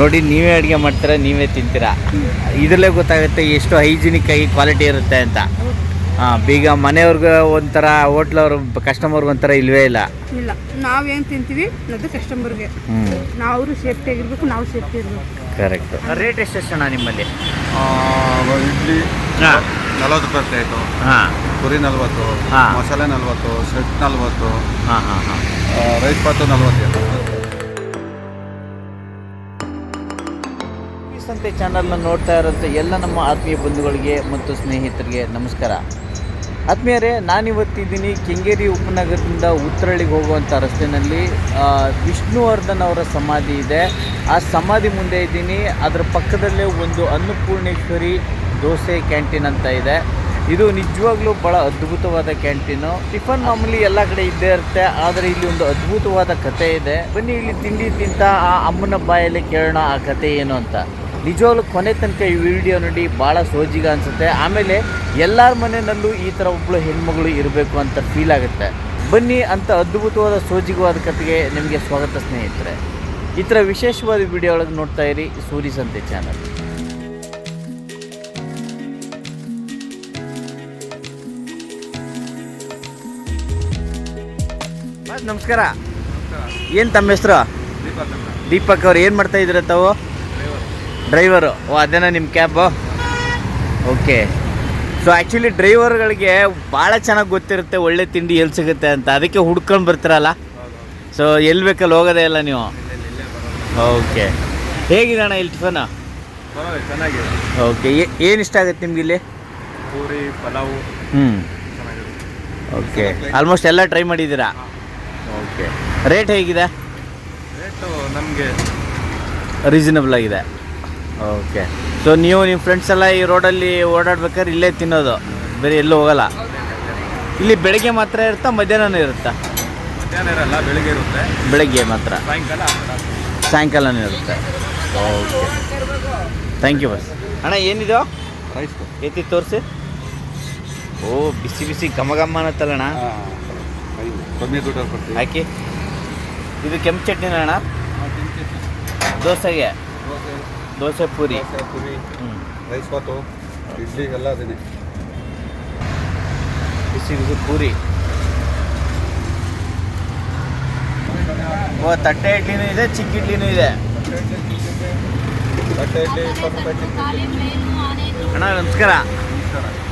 ನೋಡಿ ನೀವೇ ಅಡುಗೆ ಮಾಡ್ತೀರಾ ನೀವೇ ತಿಂತೀರಾ? ಇದರಲ್ಲೇ ಗೊತ್ತಾಗುತ್ತೆ ಎಷ್ಟು ಹೈಜಿನಿಕ್ ಆಗಿ ಕ್ವಾಲಿಟಿ ಇರುತ್ತೆ ಅಂತ. ಹಾಂ ಬೀಗ ಮನೆಯವ್ರಿಗೆ ಒಂಥರ ಹೋಟ್ಲವ್ರು ಕಸ್ಟಮರ್ಗೆ ಒಂಥರ ಇಲ್ವೇ ಇಲ್ಲ. ಇಲ್ಲ ನಾವೇನು ತಿಂತೀವಿ ಅದು ಕಸ್ಟಮರ್ಗೆ ನಾವು ಅವರು ಸೇಫ್ಟಿ ಆಗಿರ್ಬೇಕು ನಾವು ಸೇಫ್ಟಿ ಇರಬೇಕು. ಕರೆಕ್ಟ್ ರೇಟ್ ಎಷ್ಟು ಅಣ್ಣ ನಿಮ್ಮಲ್ಲಿ? ಆ, ಇಡ್ಲಿ ಹಾಂ. ನಲವತ್ತು ರೂಪಾಯಿ ಪ್ಲೇಟು ಹಾಂ. ಪುರಿ ನಲ್ವತ್ತು ಹಾ. ಮಸಾಲೆ ನಲ್ವತ್ತು ಸೆಟ್ ನಲ್ವತ್ತು ಹಾಂ ಹಾಂ ಹಾಂ. ರೈಸ್ ಪಾತು ನಲ್ವತ್ತೇಳು ಸಂತೆ ಚಾನಲ್ನ ನೋಡ್ತಾ ಇರೋಂಥ ಎಲ್ಲ ನಮ್ಮ ಆತ್ಮೀಯ ಬಂಧುಗಳಿಗೆ ಮತ್ತು ಸ್ನೇಹಿತರಿಗೆ ನಮಸ್ಕಾರ. ಆತ್ಮೀಯರೇ, ನಾನಿವತ್ತಿದ್ದೀನಿ ಕೆಂಗೇರಿ ಉಪನಗರದಿಂದ ಉತ್ತರಳ್ಳಿಗೆ ಹೋಗುವಂಥ ರಸ್ತೆಯಲ್ಲಿ ವಿಷ್ಣುವರ್ಧನ್ ಅವರ ಸಮಾಧಿ ಇದೆ. ಆ ಸಮಾಧಿ ಮುಂದೆ ಇದ್ದೀನಿ. ಅದರ ಪಕ್ಕದಲ್ಲೇ ಒಂದು ಅನ್ನಪೂರ್ಣೇಶ್ವರಿ ದೋಸೆ ಕ್ಯಾಂಟೀನ್ ಅಂತ ಇದೆ. ಇದು ನಿಜವಾಗ್ಲೂ ಭಾಳ ಅದ್ಭುತವಾದ ಕ್ಯಾಂಟೀನು. ಟಿಫನ್ ಮಾಮೂಲಿ ಎಲ್ಲ ಕಡೆ ಇದ್ದೇ ಇರುತ್ತೆ. ಆದರೆ ಇಲ್ಲಿ ಒಂದು ಅದ್ಭುತವಾದ ಕತೆ ಇದೆ. ಬನ್ನಿ, ಇಲ್ಲಿ ತಿಂಡಿ ತಿಂತ ಆ ಅಮ್ಮನ ಬಾಯಲ್ಲಿ ಕೇಳೋಣ ಆ ಕತೆ ಏನು ಅಂತ. ನಿಜವಾಗ್ಲೂ ಕೊನೆ ತನಕ ಈ ವಿಡಿಯೋ ನೋಡಿ ಭಾಳ ಸೋಜಿಗ ಅನಿಸುತ್ತೆ. ಆಮೇಲೆ ಎಲ್ಲರ ಮನೆಯಲ್ಲೂ ಈ ಥರ ಒಬ್ಬಳು ಹೆಣ್ಮಗಳು ಇರಬೇಕು ಅಂತ ಫೀಲ್ ಆಗುತ್ತೆ. ಬನ್ನಿ ಅಂತ ಅದ್ಭುತವಾದ ಸೋಜಿಗವಾದ ಕತೆಗೆ ನಿಮಗೆ ಸ್ವಾಗತ ಸ್ನೇಹಿತರೆ. ಈ ಥರ ವಿಶೇಷವಾದ ವಿಡಿಯೋ ಒಳಗೆ ನೋಡ್ತಾ ಇರಿ ಸೂರಿ ಸಂತೆ ಚಾನಲ್ ನಮಸ್ಕಾರ. ಏನು ತಮ್ಮ ಹೆಸರು? ದೀಪಕ್ ಅವ್ರು ಏನು ಮಾಡ್ತಾ ಇದ್ದೀರ ತಾವು? ಡ್ರೈವರು ಓ ಅದೇನಾ ನಿಮ್ಮ ಕ್ಯಾಬು ಓಕೆ ಸೊ ಆ್ಯಕ್ಚುಲಿ ಡ್ರೈವರ್ಗಳಿಗೆ ಭಾಳ ಚೆನ್ನಾಗಿ ಗೊತ್ತಿರುತ್ತೆ ಒಳ್ಳೆ ತಿಂಡಿ ಎಲ್ಲಿ ಸಿಗುತ್ತೆ ಅಂತ. ಅದಕ್ಕೆ ಹುಡ್ಕೊಂಡು ಬರ್ತೀರಲ್ಲ? ಸೊ ಎಲ್ಲಿ ಬೇಕಲ್ಲಿ ಹೋಗೋದೇ ಇಲ್ಲ ನೀವು? ಓಕೆ ಹೇಗಿದೆ ಅಣ್ಣ ಇಲ್ಲಿ ಟಿಫನ್ ಚೆನ್ನಾಗಿದೆ. ಓಕೆ ಏನು ಇಷ್ಟ ಆಗುತ್ತೆ ನಿಮ್ಗೆ ಇಲ್ಲಿ? ಪೂರಿ ಪಲಾವು. ಹ್ಞೂ ಓಕೆ ಆಲ್ಮೋಸ್ಟ್ ಎಲ್ಲ ಟ್ರೈ ಮಾಡಿದ್ದೀರಾ? ಓಕೆ ರೇಟ್ ಹೇಗಿದೆ? ರೇಟು ನಮಗೆ ರೀಸನಬಲ್ ಆಗಿದೆ. ಓಕೆ ಸೊ ನೀವು ನಿಮ್ಮ ಫ್ರೆಂಡ್ಸ್ ಎಲ್ಲ ಈ ರೋಡಲ್ಲಿ ಓಡಾಡ್ಬೇಕಾದ್ರೆ ಇಲ್ಲೇ ತಿನ್ನೋದು. ಬೇರೆ ಎಲ್ಲೂ ಹೋಗಲ್ಲ. ಇಲ್ಲಿ ಬೆಳಗ್ಗೆ ಮಾತ್ರ ಇರುತ್ತಾ ಮಧ್ಯಾಹ್ನನೂ ಇರುತ್ತಾ? ಮಧ್ಯಾಹ್ನ ಇರಲ್ಲ ಬೆಳಿಗ್ಗೆ ಇರುತ್ತೆ. ಬೆಳಗ್ಗೆ ಮಾತ್ರ. ಸಾಯಂಕಾಲ ಸಾಯಂಕಾಲನೂ ಇರುತ್ತೆ. ಓಕೆ ಥ್ಯಾಂಕ್ ಯು ಬಸ್ ಅಣ್ಣ ಏನಿದು? ರೈಸ್ ಎತ್ತಿ ತೋರಿಸಿ. ಓ ಬಿಸಿ ಬಿಸಿ ಘಮ ಘಮ ಅನ್ನತ್ತಲ್ಲಣ್ಣ ಕಮ್ಮಿ ದುಡ್ಡಲ್ಲಿ ಕೊಡ್ತೀವಿ. ಹಾಕಿ. ಇದು ಕೆಂಪು ಚಟ್ನಿನ ಅಣ್ಣ? ದೋಸೆಗೆ? ದೋಸೆ ಪೂರಿ. ದೋಸೆ ಪೂರಿ ಹ್ಞೂ ರೈಸ್ ಬಾತು ಇಡ್ಲಿ ಎಲ್ಲ ಅದೇ ಬಿಸಿ ಬಿಸಿ ಪೂರಿ. ಓ ತಟ್ಟೆ ಇಡ್ಲಿನೂ ಇದೆ ಚಿಕ್ಕ ಇಡ್ಲಿನೂ ಇದೆ. ತಟ್ಟೆ ಇಡ್ಲಿ ಇಪ್ಪತ್ತು ರೂಪಾಯಿ ಚಿಕ್ಕಿ ಅಣ್ಣ ನಮಸ್ಕಾರ.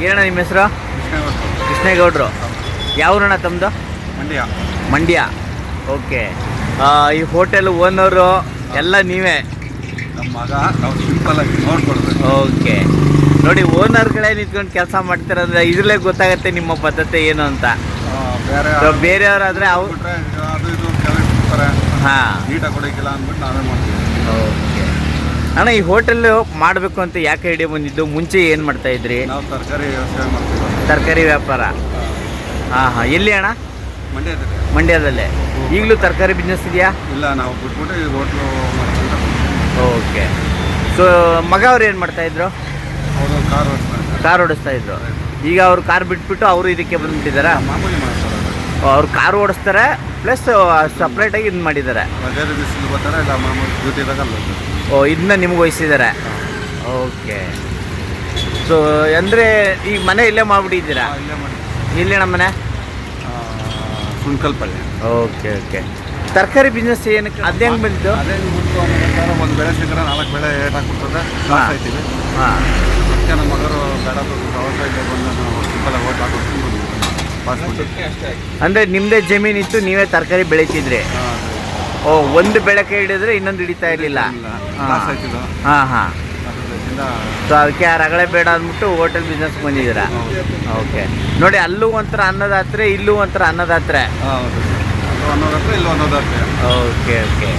ಏನಣ್ಣ ನಿಮ್ಮ ಹೆಸರು? ಕೃಷ್ಣ ಕೃಷ್ಣೇಗೌಡರು ಯಾವ್ರಣ್ಣ ತಮ್ಮದು ಮಂಡ್ಯ. ಮಂಡ್ಯ. ಓಕೆ. ಈ ಹೋಟೆಲ್ ಓನರು ಎಲ್ಲ ನೀವೇ. ನಮ್ಮ ಮಗ ನಾವು ಸಿಂಪಲ್ ಆಗಿ ನೋಡ್ಕೊಡ್ಬೇಕು ಓಕೆ. ನೋಡಿ ಓನರ್ಗಳೇ ನಿಂತ್ಕೊಂಡು ಕೆಲಸ ಮಾಡ್ತಾರಂದ್ರೆ ಇದ್ರಲ್ಲೇ ಗೊತ್ತಾಗತ್ತೆ ನಿಮ್ಮ ಪದ್ಧತಿ ಏನು ಅಂತ. ಆ, ಬೇರೆ So, ಬೇರೆಯವರಾದ್ರೆ ಅವ್ರು ಬಿಟ್ರೆ ಅದು ಇದು ಕೆಲಸ ಹಾಂ. ನೀಟಾಗಿ ಕೊಡೋಕ್ಕಿಲ್ಲ ಅಂದ್ಬಿಟ್ಟು ನಾವೇ ಮಾಡ್ತೀವಿ. ಓಕೆ. ಅಣ್ಣ ಈ ಹೋಟೆಲ್ ಮಾಡಬೇಕು ಅಂತ ಯಾಕೆ ಐಡಿಯಾ ಬಂದಿದ್ದು? ಮುಂಚೆ ಏನು ಮಾಡ್ತಾ ಇದ್ರಿ? ನಾವು ತರಕಾರಿ ಮಾಡ್ತೀವಿ ತರಕಾರಿ ವ್ಯಾಪಾರ. ಹಾಂ ಹಾಂ. ಎಲ್ಲಿ ಅಣ್ಣ? ಮಂಡ್ಯದಲ್ಲಿ. ಮಂಡ್ಯದಲ್ಲೇ. ಈಗಲೂ ತರಕಾರಿ ಬಿಸ್ನೆಸ್ ಇದೆಯಾ? ಇಲ್ಲ ನಾವು ಬಿಟ್ಬಿಟ್ಟು ಈ ಹೋಟ್ಲು ಓಕೆ. ಸೊ ಮಗ ಅವ್ರು ಏನು ಮಾಡ್ತಾ ಇದ್ರು? ಅವರು ಕಾರ್ ಕಾರ್ ಓಡಿಸ್ತಾ ಇದ್ರು. ಈಗ ಅವ್ರು ಕಾರ್ ಬಿಟ್ಬಿಟ್ಟು ಅವರು ಇದಕ್ಕೆ ಬಂದ್ಬಿಟ್ಟಿದ್ದಾರೆ ಮಾಮೂಲಿ ಮಾಡ್ತಾರೆ. ಅವ್ರು ಕಾರ್ ಓಡಿಸ್ತಾರೆ ಪ್ಲಸ್ ಸಪ್ರೇಟಾಗಿ ಇದು ಮಾಡಿದ್ದಾರೆ ರಜೆ ಬಿಸಿಲು ಬರ್ತಾರೆ ಇಲ್ಲ ಮಾಮೂಲಿ ಡ್ಯೂಟಿ ಇದ್ದಾಗ ಅಲ್ಲಿ ಹೋಗ್ತಾರೆ. ಓ ಇದನ್ನ ನಿಮ್ಗೆ ವಹಿಸಿದ್ದಾರೆ ಓಕೆ. ಸೊ ಅಂದರೆ ಈಗ ಮನೆ ಇಲ್ಲೇ ಮಾಡಿಬಿಟ್ಟಿದ್ದೀರಾ? ಆ, ಇಲ್ಲೇ ಮಾಡಿ ಇಲ್ಲೇ ನಮ್ಮ ಮನೆ? ಸುಣ್ಕಲ್ ಪಲ್ಯ ಓಕೆ ಓಕೆ. ತರಕಾರಿ ಬಿಸ್ನೆಸ್ ಏನಕ್ಕೆ? ಅದು ಹೆಂಗೆ ಬಂದಿದ್ದು? ಅದೇ ಒಂದು ಬೆಳೆ ಸಿಕ್ಕರೆ ನಾಲ್ಕು ಬೆಳೆ ಏಟ್ ಹಾಕ್ಬಿಡ್ತದೆ ಲಾಸ್ ಆಯ್ತೀವಿ ಹಾಂ. ಅದಕ್ಕೆ ನಮ್ಮ ಮಗರು ಬೇಡ ಪ್ರವಾಸ ಇದೆ ಬಂದು ನಾವು ಸಿಂಪಲಾಗಿ ಓಟ್ ಹಾಕ್ಬಿಟ್ಟು ಅಂದರೆ ನಿಮ್ಮದೇ ಜಮೀನು ಇತ್ತು ನೀವೇ ತರಕಾರಿ ಬೆಳಿತಿದ್ರಿ. ಓ ಒಂದು ಬೆಳಕೆ ಹಿಡಿದ್ರೆ ಇನ್ನೊಂದು ಹಿಡಿತಾ ಇರಲಿಲ್ಲ. ಹಾಂ. ಹಾಂ ಸೊ ಅದಕ್ಕೆ ಆ ರಗಳೆ ಬೇಡ ಅಂದ್ಬಿಟ್ಟು ಹೋಟೆಲ್ ಬಿಸ್ನೆಸ್ ಬಂದಿದ್ದೀರಾ? ಓಕೆ ನೋಡಿ ಅಲ್ಲೂ ಒಂಥರ ಅನ್ನದಾತ್ರೆ ಇಲ್ಲೂ ಒಂಥರ ಅನ್ನದಾತ್ರೆ. ಅನ್ನೋದು ಹತ್ರ ಇಲ್ಲಿ ಅನ್ನೋದು ಹತ್ರ. Okay okay.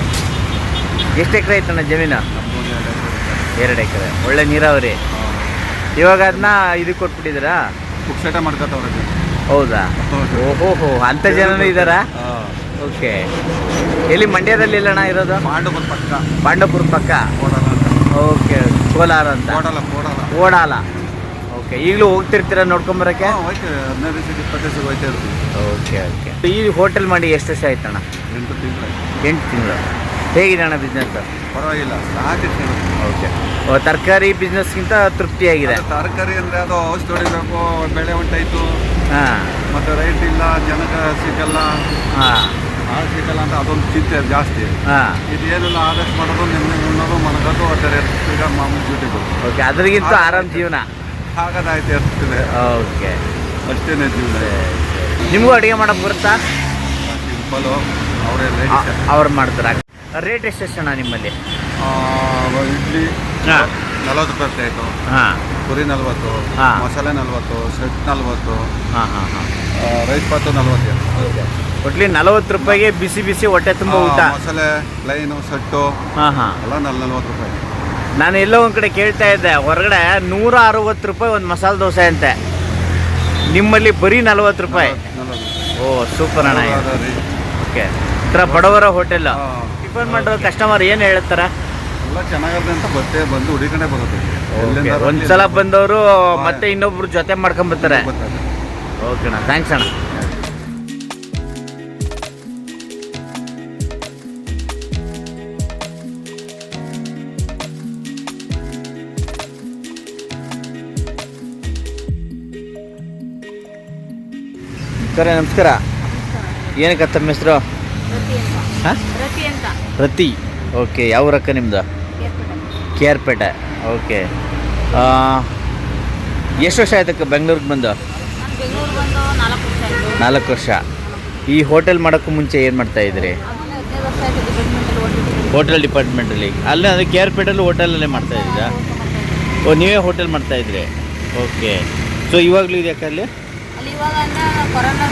ಎಷ್ಟು ಎಕರೆ ಐತಣ್ಣ ಜಮೀನು? ಎರಡು ಎಕರೆ ಒಳ್ಳೆ ನೀರಾವರಿ. ಇವಾಗ ಅದನ್ನ ಇದಕ್ಕೆ ಕೊಟ್ಬಿಟ್ಟಿದ್ದೀರಾ? ಪುಕ್ಸಟ ಮಾಡ್ಕೊತವ್ರೆ ಹೌದಾ? ಓಹೋ ಅಂತ ಅಂಥ ಜನನೂ ಇದ್ದಾರಾ? ಓಕೆ. ಎಲ್ಲಿ ಮಂಡ್ಯದಲ್ಲಿ ಇಲ್ಲಣ್ಣ ಇರೋದು? ಪಾಂಡವಪುರ ಪಕ್ಕ. ಪಾಂಡವಪುರ ಪಕ್ಕ? ಓಕೆ ಕೋಲಾರ ಅಂತ. ಓಡಾಲ ಓಡಾಲ ಓಕೆ ಈಗಲೂ ಹೋಗ್ತಿರ್ತೀರಾ ನೋಡ್ಕೊಂಬರಕ್ಕೆ ಬರಕ್ಕೆ? ಹದಿನೈದು ದಿವಸಕ್ಕೆ ಇಪ್ಪತ್ತು ದಿವಸಕ್ಕೆ ಹೋಯ್ತಾ ಇರ್ತೀವಿ. Okay okay. ಈ ಹೋಟೆಲ್ ಮಾಡಿ ಎಷ್ಟು ವರ್ಷ ಆಯ್ತಣ್ಣ ಎಂಟು ತಿಂಗಳು ಎಂಟು ತಿಂಗಳು. ಹೇಗಿದೆ ಅಣ್ಣ ಬಿಸ್ನೆಸ್ ಪರವಾಗಿಲ್ಲ ಸಾಕಿತ್ತು ಓಕೆ. ತರಕಾರಿ ಬಿಸ್ನೆಸ್ಗಿಂತ ತೃಪ್ತಿಯಾಗಿದೆ. ತರಕಾರಿ ಅಂದರೆ ಅದು ಔಷಧಿ ಹೊಡಿಬೇಕು ಬೆಳೆ ಉಂಟಾಯ್ತು ಹಾಂ. ಮತ್ತು ರೈಟ್ ಇಲ್ಲ ಜನಕ್ಕೆ ಸಿಗಲ್ಲ. ಹಾಂ. ಆಳು ಸಿಗಲ್ಲ ಅಂತ ಅದೊಂದು ಚಿಂತೆ ಜಾಸ್ತಿ. ಹಾಂ. ಇದೇನೆಲ್ಲ ಆದಷ್ಟು ಮಾಡೋದು ನಿಮ್ಮ ಉಣ್ಣೋದು ಮನಗೋದು ಅದರ ಈಗ ಮಾಮೂಲಿ ಓಕೆ ಅದರಿಗಿಂತ ಆರಾಮ್ ಜೀವನ. ಹಾಗದಾಯ್ತು ಅಷ್ಟೇ ಓಕೆ. ಅಷ್ಟೇನೆ ಜೀವನ. ನಿಮಗೂ ಅಡುಗೆ ಮಾಡೋಕೆ ಬರುತ್ತಾ? ಸಿಂಪಲು ಅವರೇ ಅವ್ರು ಮಾಡ್ತಾರೆ. ರೇಟ್ ಎಷ್ಟು ಅಣ್ಣ ನಿಮ್ಮಲ್ಲಿ? ಇಡ್ಲಿ. ನಲವತ್ತು ರೂಪಾಯಿ ಪ್ಲೇಟು ಹಾಂ. ಪುರಿ ನಲ್ವತ್ತು ಹಾ. ಮಸಾಲೆ ನಲ್ವತ್ತು ಸೆಟ್ ನಲ್ವತ್ತು ಹಾಂ ಹಾಂ ಹಾಂ. ರೈಸ್ ಬಾತು ನಲ್ವತ್ತು. ಒಟ್ಲಿ ನಲವತ್ತು ರೂಪಾಯಿಗೆ ಬಿಸಿ ಬಿಸಿ ಹೊಟ್ಟೆ ತುಂಬ ಊಟ. ಮಸಾಲೆ ಲೈನು ಸೆಟ್ಟು ಹಾಂ ಹಾಂ. ಎಲ್ಲ ನಲ್ ನಲ್ವತ್ತು ರೂಪಾಯಿ. ನಾನು ಎಲ್ಲೋ ಒಂದು ಕಡೆ ಕೇಳ್ತಾ ಇದ್ದೆ ಹೊರಗಡೆ ನೂರ ಅರವತ್ತು ರೂಪಾಯಿ ಒಂದು ಮಸಾಲೆ ದೋಸೆ ಅಂತೆ. ನಿಮ್ಮಲ್ಲಿ ಬರೀ ನಲ್ವತ್ತು ರೂಪಾಯಿ. ಓ ಸೂಪರ್ ಅಣ್ಣ. ಓಕೆ ಥರ ಬಡವರ ಹೋಟೆಲ್. ಟಿಫನ್ ಮಾಡಿರೋ ಕಸ್ಟಮರ್ ಏನು ಹೇಳ್ತಾರ? ಎಲ್ಲ ಅಂತ ಬರ್ತೇ ಬಂದು ಹುಡುಕಂಡೆ ಬರುತ್ತೆ. ಒಂದ್ಸಲ ಬಂದವರು ಮತ್ತೆ ಇನ್ನೊಬ್ರು ಜೊತೆ ಮಾಡ್ಕೊಂಬರ್ತಾರೆ ಬರ್ತಾರೆ. ಓಕೆ ಅಣ್ಣ ಥ್ಯಾಂಕ್ಸ್ ಅಣ್ಣ. ಸರಿ ನಮಸ್ಕಾರ. ಏನಕ್ಕೆ ತಮ್ಮ ಹೆಸರು? ಹಾಂ? ರತಿ ಓಕೆ ಯಾವ ಊರಕ್ಕ ನಿಮ್ದು? ಕೆ ಆರ್ ಪೇಟೆ ಓಕೆ ಎಷ್ಟು ವರ್ಷ ಆಯ್ತಕ್ಕ ಬೆಂಗಳೂರಿಗೆ ಬಂದು? ನಾಲ್ಕು ವರ್ಷ ಈ ಹೋಟೆಲ್ ಮಾಡೋಕ್ಕೂ ಮುಂಚೆ ಏನು ಮಾಡ್ತಾ ಇದ್ರಿ? ಹೋಟೆಲ್ ಡಿಪಾರ್ಟ್ಮೆಂಟಲ್ಲಿ ಅಲ್ಲೇ. ಅದು ಕೆ ಆರ್ ಪೇಟಲ್ಲಿ ಹೋಟೆಲಲ್ಲೇ ಮಾಡ್ತಾ ಇದ್ದೀರಾ? ಓ ನೀವೇ ಹೋಟೆಲ್ ಮಾಡ್ತಾ ಇದ್ರಿ? ಓಕೆ. ಸೊ ಇವಾಗಲೂ ಇದೆಯಕ್ಕ ಅಲ್ಲಿ? ಅಲ್ಲಿ ಇವಾಗ ಅಂದ್ರೆ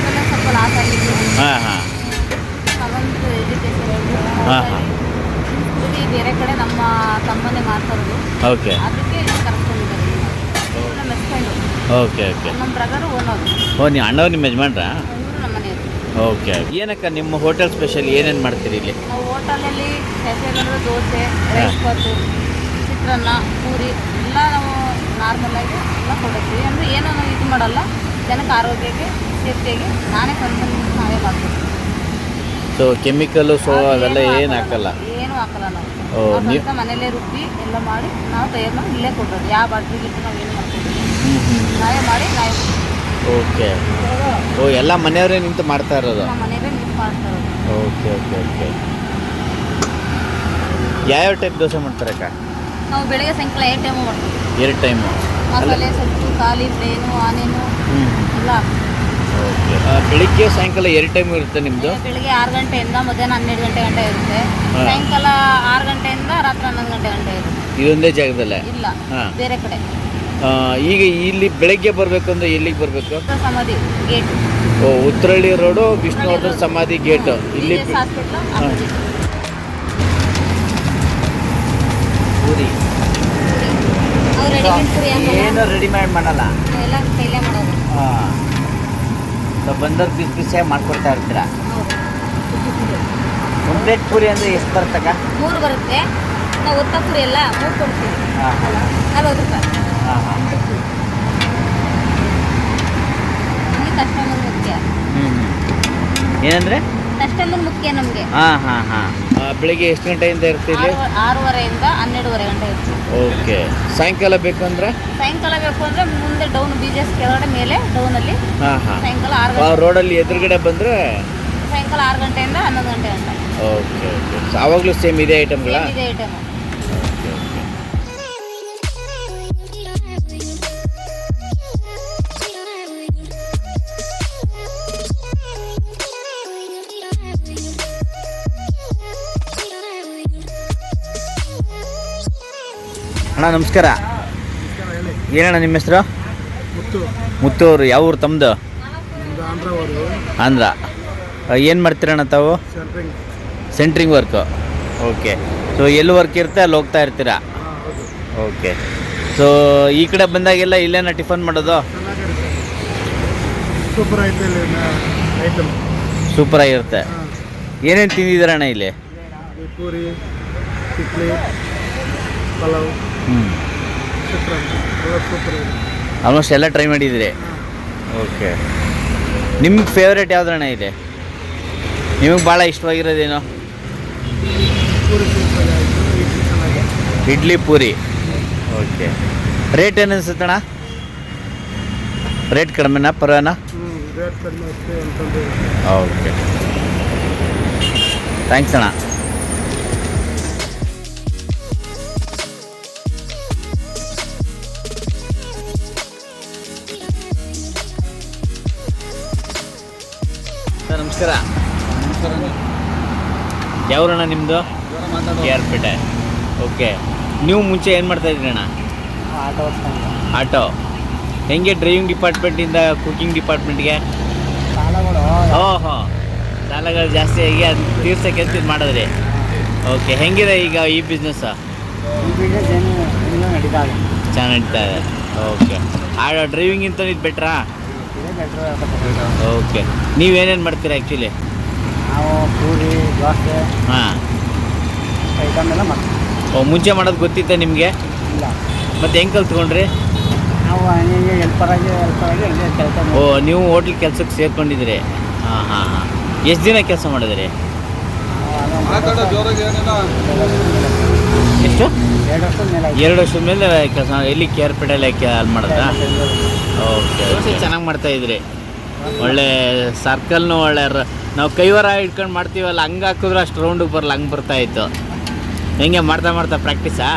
ಮೇಲೆ ಸ್ವಲ್ಪ ಲಾಸ್ ಆಗಿತ್ತು. ಹಾಂ ಹಾಂ. ಹಾ, ಹಾ. ಇಲ್ಲಿ ಬೇರೆ ಕಡೆ ನಮ್ಮ ತಮ್ಮನೇ ಮಾಡ್ತಾರೋದು. ಓಕೆ ಅದಕ್ಕೆ ಕರ್ಕೊಂಡಿದ್ದಾರೆ ನಮ್ಮ ಹಸ್ಬೆಂಡು ಓಕೆ ಓಕೆ ನಮ್ಮ ಬ್ರದರು ಓನೋರು ಓ ನೀವು ಅಣ್ಣವ್ರು ನಿಮ್ಮ ಯಜಮಾನ್ರಾ? ಇವರು ನಮ್ಮ ಮನೆಯವರು. ಓಕೆ ಏನಕ್ಕ ನಿಮ್ಮ ಹೋಟೆಲ್ ಸ್ಪೆಷಲ್ ಏನೇನು ಮಾಡ್ತೀರಿ ಇಲ್ಲಿ? ನಾವು ಹೋಟೆಲಲ್ಲಿ ಹೆಸರುಗಳು ದೋಸೆ ರೈಸ್ ಬಾತು ಚಿತ್ರಾನ್ನ ಪೂರಿ ಎಲ್ಲ ನಾವು ನಾರ್ಮಲಾಗಿ ಎಲ್ಲ ಕೊಡುತ್ತೀವಿ. ಅಂದರೆ ಏನೋ ಇದು ಮಾಡಲ್ಲ. ಜನಕ್ಕೆ ಆರೋಗ್ಯಕ್ಕೆ ಸೇಫ್ಟಿಯಾಗಿ ನಾನೇ ಕನ್ಸನ್ ನಾವೇ ಮಾಡ್ತೀವಿ. ಸೊ ಕೆಮಿಕಲ್ ಸೊ ಅವೆಲ್ಲ ಏನು ಹಾಕಲ್ಲ. ಏನು ಹಾಕಲ್ಲ ನಾವು. ನಾವು ರುಬ್ಬಿ ಎಲ್ಲ ಮಾಡಿ ನಾವು ತಯಾರು ಮಾಡಿ ಇಲ್ಲೇ ಕೊಡೋದು. ಯಾವ ಬಾಟ್ಲಿ ನಾವು ಏನು ಮಾಡ್ತೀವಿ ನಾವೇ ಮಾಡಿ ನಾವೇ ಓಕೆ. ಓ ಎಲ್ಲ ಮನೆಯವರೇ ನಿಂತು ಮಾಡ್ತಾ ಇರೋದು? ನಮ್ಮ ನಿಂತು ಮಿಸ್ ಮಾಡ್ತಾ ಇರೋದು. Okay okay okay. ಯಾವ್ಯಾವ ಟೈಪ್ ದೋಸೆ ಮಾಡ್ತಾರೆ ಅಕ್ಕ? ನಾವು ಬೆಳಗ್ಗೆ ಸಾಯಂಕಾಲ ಎರಡು ಟೈಮು ಮಾಡ್ತೀವಿ. ಎರಡು ಟೈಮು ಮಸಾಲೆ ಸೊಪ್ಪು ಖಾಲಿ ಪ್ಲೇನು ಆನೇನು ಹ್ಞೂ ಎಲ್ಲ. ಓಕೆ. ಬೆಳಿಗ್ಗೆ ಸಾಯಂಕಾಲ ಎರಡು ಟೈಮ್ ಇರುತ್ತೆ ನಿಮ್ಮದು ಬೆಳಿಗ್ಗೆ ಆರು ಗಂಟೆಯಿಂದ ಮಧ್ಯಾಹ್ನ ಹನ್ನೆರಡು ಗಂಟೆ ಗಂಟೆ ಇರುತ್ತೆ. ಸಾಯಂಕಾಲ ಆರು ಗಂಟೆಯಿಂದ ರಾತ್ರಿ ಹನ್ನೊಂದು ಗಂಟೆ ಗಂಟೆ ಇರುತ್ತೆ. ಇದೊಂದೇ ಜಾಗದಲ್ಲೇ? ಇಲ್ಲ ಬೇರೆ ಕಡೆ. ಈಗ ಇಲ್ಲಿ ಬೆಳಗ್ಗೆ ಬರಬೇಕು ಅಂದ್ರೆ ಎಲ್ಲಿಗೆ ಬರಬೇಕು? ಉತ್ತರ ಸಮಾಧಿ ಗೇಟ್. ಓ ಉತ್ತರಳ್ಳಿ ರೋಡು ವಿಷ್ಣುವರ್ಧನ್ ಸಮಾಧಿ ಗೇಟ್. ಇಲ್ಲಿ ಹಾಸ್ಪಿಟ್ಲು ಹಾ. ಪೂರಿ ಅವ್ರು ರೆಡಿಮೇಡ್ ಪುರಿ ಏನು ರೆಡಿಮೇಡ್ ಮಾಡಲ್ಲ. ಎಲ್ಲ ಕೈಲೇ ಮಾಡೋದು. ಹಾಂ. ಸೊ ಬಂದವ್ರು ಬಿಸಿ ಬಿಸಿಯಾಗಿ ಮಾಡ್ಕೊಡ್ತಾ ಇರ್ತೀರಾ? ಒಂದು ಪ್ಲೇಟ್ ಪೂರಿ ಅಂದರೆ ಎಷ್ಟು ಬರ್ತಕ್ಕ? ಮೂರು ಬರುತ್ತೆ. ನಾವು ಒತ್ತ ಪುರಿ ಎಲ್ಲ ಮೂರು ಕೊಡ್ತೀವಿ. ಹಾಂ ನಲ್ವತ್ತು ರೂಪಾಯಿ. ಹಾಂ ಹಾಂ. ಕಸ್ಟಮರ್ ಮುಖ್ಯ. ಹ್ಞೂ ಏನಂದರೆ? ಕಸ್ಟಮರ್ ಮುಖ್ಯ ನಮಗೆ. ಹಾ ಹಾ ಹಾ. ಬೆಳಿಗ್ಗೆ ಎಷ್ಟು ಗಂಟೆಯಿಂದ ಇರುತ್ತೆ ಇಲ್ಲಿ ಆರೂವರೆಯಿಂದ ಹನ್ನೆರಡುವರೆ ಗಂಟೆ ಇರ್ತೀವಿ. ಓಕೆ. ಸಾಯಂಕಾಲ ಬೇಕಂದ್ರೆ ಸಾಯಂಕಾಲ ಬೇಕು ಅಂದ್ರೆ ಮುಂದೆ ಡೌನ್ ಬೀಜಸ್ ಕೆಳಗಡೆ ಮೇಲೆ ಡೌನಲ್ಲಿ. ಹಾ ಹಾ. ಸಾಯಂಕಾಲ ಆರು ಆ ಗಂಟೆ ರೋಡಲ್ಲಿ ಎದುರುಗಡೆ ಬಂದ್ರೆ? ಸಾಯಂಕಾಲ ಆರು ಗಂಟೆಯಿಂದ ಹನ್ನೊಂದು ಗಂಟೆ ಗಂಟ. Okay okay. ಆವಾಗಲೂ ಸೇಮ್ ಇದೇ ಐಟಮ್ಗಳ ಇದೆ ಐಟಮ್ ಅಣ್ಣ, ನಮಸ್ಕಾರ. ಏನಣ್ಣ ನಿಮ್ಮ ಹೆಸರು? ಮುತ್ತು ಅವರು ಯಾವ ಊರು ತಮ್ಮದು ಆಂಧ್ರ. ಏನು ಮಾಡ್ತೀರಣ್ಣ ತಾವು? Centring work. ಓಕೆ. ಸೊ ಎಲ್ಲಿ ವರ್ಕ್ ಇರುತ್ತೆ? ಅಲ್ಲಿ ಹೋಗ್ತಾ ಇರ್ತೀರಾ? ಓಕೆ. ಸೊ ಈ ಕಡೆ ಬಂದಾಗೆಲ್ಲ ಇಲ್ಲೇನ ಟಿಫನ್ ಮಾಡೋದು? ಸೂಪರ್ ಸೂಪರ್ ಆಗಿರುತ್ತೆ. ಏನೇನು ತಿಂದಿದ್ದೀರಣ್ಣ ಇಲ್ಲಿ? ಪೂರಿ ಪಲಾವ್. ಆಲ್ಮೋಸ್ಟ್ ಎಲ್ಲ ಟ್ರೈ ಮಾಡಿದ್ದೀರಿ. ಓಕೆ ನಿಮ್ಗೆ ಫೇವ್ರೇಟ್ ಯಾವ್ದಣ್ಣ ಇದೆ ನಿಮಗೆ ಭಾಳ ಇಷ್ಟವಾಗಿರೋದೇನು? ಇಡ್ಲಿ ಪೂರಿ. ಓಕೆ ರೇಟ್ ಏನು ಅಣ್ಣ? ರೇಟ್ ಕಡಿಮೆನಾ ಪರವಾನ ಓಕೆ ಥ್ಯಾಂಕ್ಸ್ ಅಣ್ಣ. ನಮಸ್ಕಾರ. ಯಾವ್ರಣ್ಣ ನಿಮ್ಮದು ಕೆ ಆರ್ ಪೇಟೆ ಓಕೆ. ನೀವು ಮುಂಚೆ ಏನು ಮಾಡ್ತಾ ಇದ್ರಿ ಅಣ್ಣ? ಆಟೋ. ಆಟೋ ಹೆಂಗೆ ಡ್ರೈವಿಂಗ್ ಡಿಪಾರ್ಟ್ಮೆಂಟಿಂದ ಕುಕಿಂಗ್ ಡಿಪಾರ್ಟ್ಮೆಂಟ್ಗೆ? ಓಹೋ. ಸಾಲಗಳು ಜಾಸ್ತಿ ಆಗಿ ಅದು ತೀರ್ಸೋಕೆ ಅಂತ ಇದು ಮಾಡಿದ್ರಿ. ಓಕೆ. ಹೆಂಗಿದೆ ಈಗ ಈ ಬಿಸ್ನೆಸ್ ಚೆನ್ನಾಗಿ ನಡೀತಾ ಇದೆ. ಓಕೆ. ಆ ಡ್ರೈವಿಂಗಿಂತ ಇದು ಬೆಟ್ರಾ ಇದೇ ಬೆಟ್ರ್ ಓಕೆ. ನೀವೇನೇನು ಮಾಡ್ತೀರಾ ಆ್ಯಕ್ಚುಲಿ ನಾವು ಪೂರಿ ದೋಸೆ ಹಾಂ. ಐಟಮ್ ಎಲ್ಲ ಮಾಡ್ತೀವಿ. ಓ ಮುಂಚೆ ಮಾಡೋದು ಗೊತ್ತಿತ್ತ ನಿಮಗೆ? ಇಲ್ಲ. ಮತ್ತೆ ಹೆಂಗೆ ಕಲ್ತ್ಕೊಂಡ್ರಿ? ನಾವು ಹಂಗೆ ಹೆಲ್ಪರಾಗಿ ಹೆಲ್ಪರಾಗಿ ಹಂಗೆ ಕೆಲಸ ಓ ನೀವು ಹೋಟ್ಲ್ ಕೆಲಸಕ್ಕೆ ಸೇರ್ಕೊಂಡಿದ್ದೀರಿ. ಹಾಂ ಹಾಂ ಹಾಂ. ಎಷ್ಟು ದಿನ ಕೆಲಸ ಮಾಡಿದ್ರಿ? ಎಷ್ಟು? ಎರಡು ವರ್ಷದ ಮೇಲೆ ಕೆಲಸ ಎಲ್ಲಿ ಕೇರ್ ಪೇಟೆಲ್ಲ ಅಲ್ಲಿ ಮಾಡಿದ್ರ? ಓಕೆ ದೋಸೆ ಚೆನ್ನಾಗಿ ಮಾಡ್ತಾ ಇದ್ರಿ. ಒಳ್ಳೆ ಸರ್ಕಲ್ನು ಒಳ್ಳೆ ನಾವು ಕೈವರ ಇಟ್ಕೊಂಡು ಮಾಡ್ತೀವಲ್ಲ ಹಂಗೆ ಹಾಕಿದ್ರೆ ಅಷ್ಟು ರೌಂಡಿಗೆ ಬರಲ್ಲ ಹಂಗೆ ಬರ್ತಾ ಇತ್ತು. ಹೆಂಗೆ ಮಾಡ್ತಾ ಮಾಡ್ತಾ ಪ್ರಾಕ್ಟೀಸಾ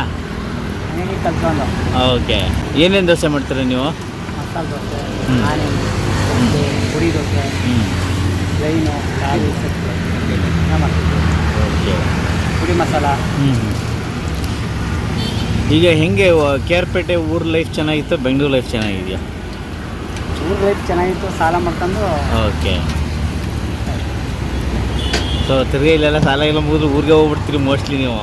ಓಕೆ ಏನೇನು ದೋಸೆ ಮಾಡ್ತೀರಿ ನೀವು? ಓಕೆ ಪುಡಿ ಮಸಾಲ. ಆನಿಯನ್ ದೋಸೆ ಪುರಿ ದೋಸೆ ಹ್ಞೂ ಪ್ಲೈನು ಖಾಲಿ ಎಲ್ಲ ಮಾಡ್ತೀವಿ ಓಕೆ ಪುರಿ ಮಸಾಲ ಹ್ಞೂ ಈಗ ಹೆಂಗೆ ಕೆ ಆರ್ ಪೇಟೆ ಊರ ಲೈಫ್ ಚೆನ್ನಾಗಿತ್ತು ಬೆಂಗಳೂರು ಲೈಫ್ ಚೆನ್ನಾಗಿದೆಯಾ? ಊರ ಲೈಫ್ ಚೆನ್ನಾಗಿತ್ತು ಸಾಲ ಮಾಡ್ಕೊಂಡು. ಓಕೆ. ಸೊ ತಿರ್ಗಿ ಇಲ್ಲೆಲ್ಲ ಸಾಲ ಎಲ್ಲ ಮುಗಿದು ಊರಿಗೆ ಹೋಗ್ಬಿಡ್ತೀರಿ ಮೋಸ್ಟ್ಲಿ ನೀವು.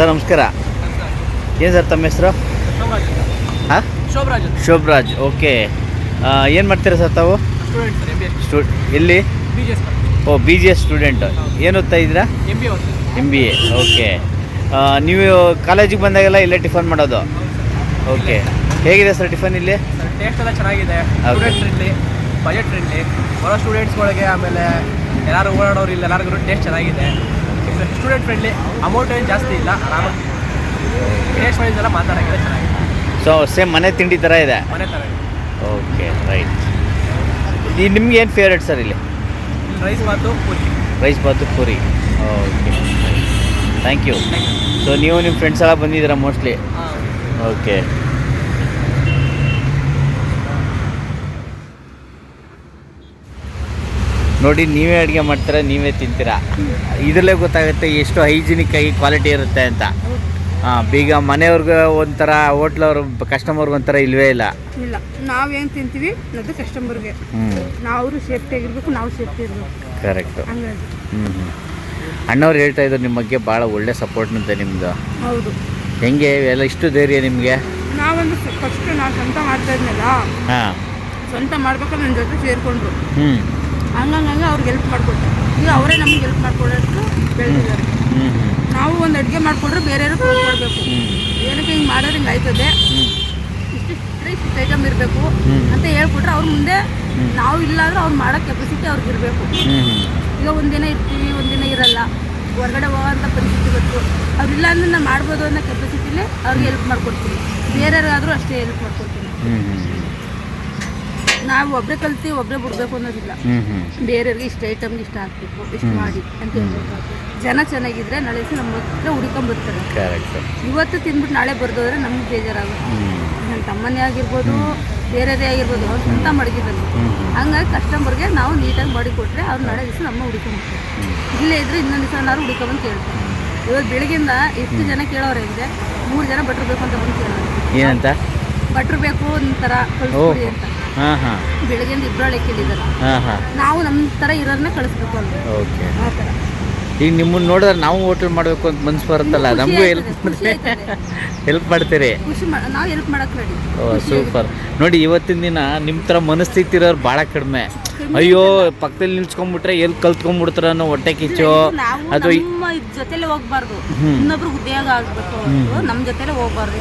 ಸರ್, ನಮಸ್ಕಾರ. ಏನು ಸರ್ ತಮ್ಮ ಹೆಸರು? ಹಾಂ? ಶೋಭರಾಜ್. ಶೋಭರಾಜ್ ಓಕೆ ಏನು ಮಾಡ್ತೀರಾ ಸರ್ ತಾವು? ಎಲ್ಲಿ? ಓ, ಬಿ ಜಿ ಎಸ್ ಸ್ಟೂಡೆಂಟ್. ಏನು ಓದ್ತಾ ಇದ್ದೀರಾ? M B A. ಓಕೆ. ನೀವು ಕಾಲೇಜಿಗೆ ಬಂದಾಗೆಲ್ಲ ಇಲ್ಲೇ ಟಿಫನ್ ಮಾಡೋದು? ಓಕೆ. ಹೇಗಿದೆ ಸರ್ ಟಿಫನ್ ಇಲ್ಲಿ? ಟೇಸ್ಟ್ ಎಲ್ಲ ಚೆನ್ನಾಗಿದೆ. Student friendly budget friendly. ಬರೋ ಸ್ಟೂಡೆಂಟ್ಸ್ಗಳಿಗೆ ಆಮೇಲೆ ಎಲ್ಲರೂ ಓಡಾಡೋರು ಇಲ್ಲ, ಎಲ್ಲರಿಗೂ ಟೇಸ್ಟ್ ಚೆನ್ನಾಗಿದೆ. ಸ್ಟೂಡೆಂಟ್ ಫ್ರೆಂಡ್ಲಿ ಅಮೌಂಟ್ ಏನು ಜಾಸ್ತಿ ಇಲ್ಲ ಆರಾಮಾಗಿ ವೈಸ್ ಮಾತಾಡೋಕ್ಕೆ ಚೆನ್ನಾಗಿದೆ. ಸೊ ಸೇಮ್ ಮನೆ ತಿಂಡಿ ಥರ ಇದೆ? ಮನೆ ಥರ ಇದೆ. ಓಕೆ ರೈಟ್ ನಿಮ್ಗೆ ಏನು ಫೇವ್ರೇಟ್ ಸರ್ ಇಲ್ಲಿ? ಇಲ್ಲಿ rice bath puri. Rice bath puri. Okay thank you so ನೀವು ನಿಮ್ಮ ಫ್ರೆಂಡ್ಸ್ ಎಲ್ಲ ಬಂದಿದ್ದೀರಾ ಮೋಸ್ಟ್ಲಿ ಓಕೆ ನೋಡಿ ನೀವೇ ಅಡುಗೆ ಮಾಡ್ತೀರಾ ನೀವೇ ತಿಂತೀರಾ? ಇದರಲ್ಲೇ ಗೊತ್ತಾಗುತ್ತೆ ಎಷ್ಟು ಹೈಜಿನಿಕ್ ಆಗಿ ಕ್ವಾಲಿಟಿ ಇರುತ್ತೆ ಅಂತ. ಹಾಂ ಬೀಗ ಮನೆಯವ್ರಿಗೆ ಒಂಥರ ಹೋಟ್ಲವ್ರು ಕಸ್ಟಮರ್ಗೆ ಒಂಥರ ಇಲ್ವೇ ಇಲ್ಲ. ಇಲ್ಲ. ನಾವೇನು ತಿಂತೀವಿ? ಅದು ಕಸ್ಟಮರ್ಗೆ ನಾವು ಸೇಫ್ಟಿ ಆಗಿರ್ಬೇಕು ನಾವು ಸೇಫ್ಟಿ ಇರಬೇಕು. ಕರೆಕ್ಟ್ ಹ್ಞೂ ಹ್ಞೂ ಅಣ್ಣವ್ರು ಹೇಳ್ತಾ ಇದ್ರು ನಿಮ್ಮ ಬಗ್ಗೆ ಭಾಳ ಒಳ್ಳೆ ಸಪೋರ್ಟ್ ಅಂತೆ ನಿಮ್ಮದು ಹೌದು. ಹೆಂಗೆ? ಎಲ್ಲ ಇಷ್ಟು ಧೈರ್ಯ ನಿಮಗೆ? ನಾವೊಂದು ಫಸ್ಟ್ ನಾವು ಸ್ವಂತ ಮಾಡ್ತಾ ಇದ್ನಲ್ಲ? ಹಾಂ. ಸ್ವಂತ ಮಾಡ್ಬೇಕಾದ್ರೆ ನನ್ನ ಜೊತೆ ಸೇರಿಕೊಂಡ್ರು. ಹ್ಞೂ ಹಂಗಂಗೆ ಅವ್ರಿಗೆ ಹೆಲ್ಪ್ ಮಾಡಿಕೊಟ್ಟೆ ಈಗ ಅವರೇ ನಮ್ಗೆ ಹೆಲ್ಪ್ ಮಾಡ್ಕೊಡೋಷ್ಟು ಬೆಳೆದಿದ್ದಾರೆ. ನಾವು ಒಂದು ಅಡುಗೆ ಮಾಡಿಕೊಂಡ್ರೆ ಬೇರೆಯವ್ರಿಗೆ ಮಾಡಬೇಕು ಏನಕ್ಕೆ ಹಿಂಗೆ ಮಾಡೋರು ಹಿಂಗೆ ಆಯ್ತದೆ. ಇಷ್ಟಿಷ್ಟು ಇಷ್ಟೇ ಐಟಮ್ ಇರಬೇಕು ಅಂತ ಹೇಳ್ಬಿಟ್ರೆ ಅವ್ರ ಮುಂದೆ ನಾವು ಇಲ್ಲ ಅಂದ್ರೆ ಅವ್ರು ಮಾಡೋ ಕೆಪಾಸಿಟಿ ಅವ್ರಿಗೆ ಇರಬೇಕು. ಈಗ ಒಂದಿನ ಇರ್ತೀವಿ ಒಂದಿನ ಇರಲ್ಲ. ಹೊರಗಡೆ ಹೋಗೋಂಥ ಪರಿಸ್ಥಿತಿ ಗೊತ್ತು ಅವ್ರಿಲ್ಲ ಅಂದ್ರೆ ನಾನು ಮಾಡ್ಬೋದು ಅನ್ನೋ ಕೆಪಾಸಿಟಿಲಿ ಅವ್ರಿಗೆ ಹೆಲ್ಪ್ ಮಾಡ್ಕೊಡ್ತೀನಿ. ಬೇರೆಯವ್ರಿಗಾದ್ರೂ ಅಷ್ಟೇ ಹೆಲ್ಪ್ ಮಾಡ್ಕೊಡ್ತೀನಿ. ನಾವು ಒಬ್ಬರೇ ಕಲ್ತಿ ಒಬ್ಬರೇ ಬಿಡಬೇಕು ಅನ್ನೋದಿಲ್ಲ. ಬೇರೆಯವ್ರಿಗೆ ಇಷ್ಟು ಐಟಮ್ ಇಷ್ಟ ಹಾಕ್ಬೇಕು ಇಷ್ಟು ಮಾಡಿ ಅಂತ ಹೇಳ್ಬೇಕು. ಜನ ಚೆನ್ನಾಗಿದ್ರೆ ನಾಳೆ ದಿವಸ ನಮ್ಮ ಹತ್ರ ಹುಡ್ಕೊಂಬರ್ತಾರೆ ಇವತ್ತು ತಿಂದ್ಬಿಟ್ಟು ನಾಳೆ ಬರ್ದೋದ್ರೆ ನಮ್ಗೆ ಬೇಜಾರಾಗುತ್ತೆ. ನನ್ನ ತಮ್ಮನೇ ಆಗಿರ್ಬೋದು ಬೇರೆದೇ ಆಗಿರ್ಬೋದು ಅವ್ರು ಸ್ವಂತ ಮಡಗಿದ್ರು ಹಂಗಾಗಿ ಕಸ್ಟಮರ್ಗೆ ನಾವು ನೀಟಾಗಿ ಮಾಡಿ ಕೊಟ್ಟರೆ ಅವ್ರು ನಾಳೆ ದಿವಸ ನಮ್ಮ ಹುಡ್ಕೊಂಬರ್ತಾರೆ ಇಲ್ಲೇ ಇದ್ರೆ ಇನ್ನೊಂದು ದಿವಸ ನಾನು ಹುಡ್ಕೊಂಬಂದು ಕೇಳ್ತಾರೆ. ಇವತ್ತು ಬೆಳಗಿಂದ ಎಷ್ಟು ಜನ ಕೇಳೋರು ಇದೆ ಮೂರು ಜನ ಬಟ್ರು ಬೇಕು ಅಂತ ಬಂದು ಕೇಳೋರು. ಏನಂತ? ಬಟ್ರು ಬೇಕು ಒಂಥರ ಕಳಿಸ್ಕೊಡಿ ಅಂತ. ಹಾಂ ಹಾಂ. ಬೆಳಗ್ಗೆಯಿಂದ ಇಬ್ಬರಳೆ ಹಾಂ ನಾವು ನಮ್ಮ ತರ ಇರೋದನ್ನ ಕಳಿಸ್ಬೇಕು ಅಂತ ಓಕೆ. ಆ ಥರ ಈಗ ನಿಮ್ಮನ್ನ ನೋಡಿದ್ರೆ ನಾವು ಹೋಟೆಲ್ ಮಾಡಬೇಕು ಅಂತ ಮನ್ಸು ಬರುತ್ತಲ್ಲ ನಮಗೂ ಹೆಲ್ಪ್. ಹೆಲ್ಪ್ ಮಾಡ್ತೀರಿ. ಖುಷಿ ನಾವು ಹೆಲ್ಪ್ ಮಾಡಕ್ಕೆ ರೆಡಿ ಓ ಸೂಪರ್ ನೋಡಿ ಇವತ್ತಿನ ದಿನ ನಿಮ್ಮ ಥರ ಮನಸ್ಥಿತಿ ಇರೋರು ಭಾಳ ಕಡಿಮೆ. ಅಯ್ಯೋ ಪಕ್ಕದಲ್ಲಿ ನಿಲ್ಸ್ಕೊಂಡ್ಬಿಟ್ರೆ ಎಲ್ಲಿ ಕಲ್ತ್ಕೊಂಡ್ಬಿಡ್ತಾರ ಅನ್ನೋ ಹೊಟ್ಟೆ ಕಿಚ್ಚು. ಅದು ನಮ್ಮ ಜೊತೆಲೆ ಹೋಗ್ಬಾರ್ದು. ಇನ್ನೊಬ್ರು ಉದ್ಯೋಗ ಆಗ್ಬೇಕು. ಅವ್ರು ನಮ್ಮ ಜೊತೆಲೆ ಹೋಗ್ಬಾರ್ದು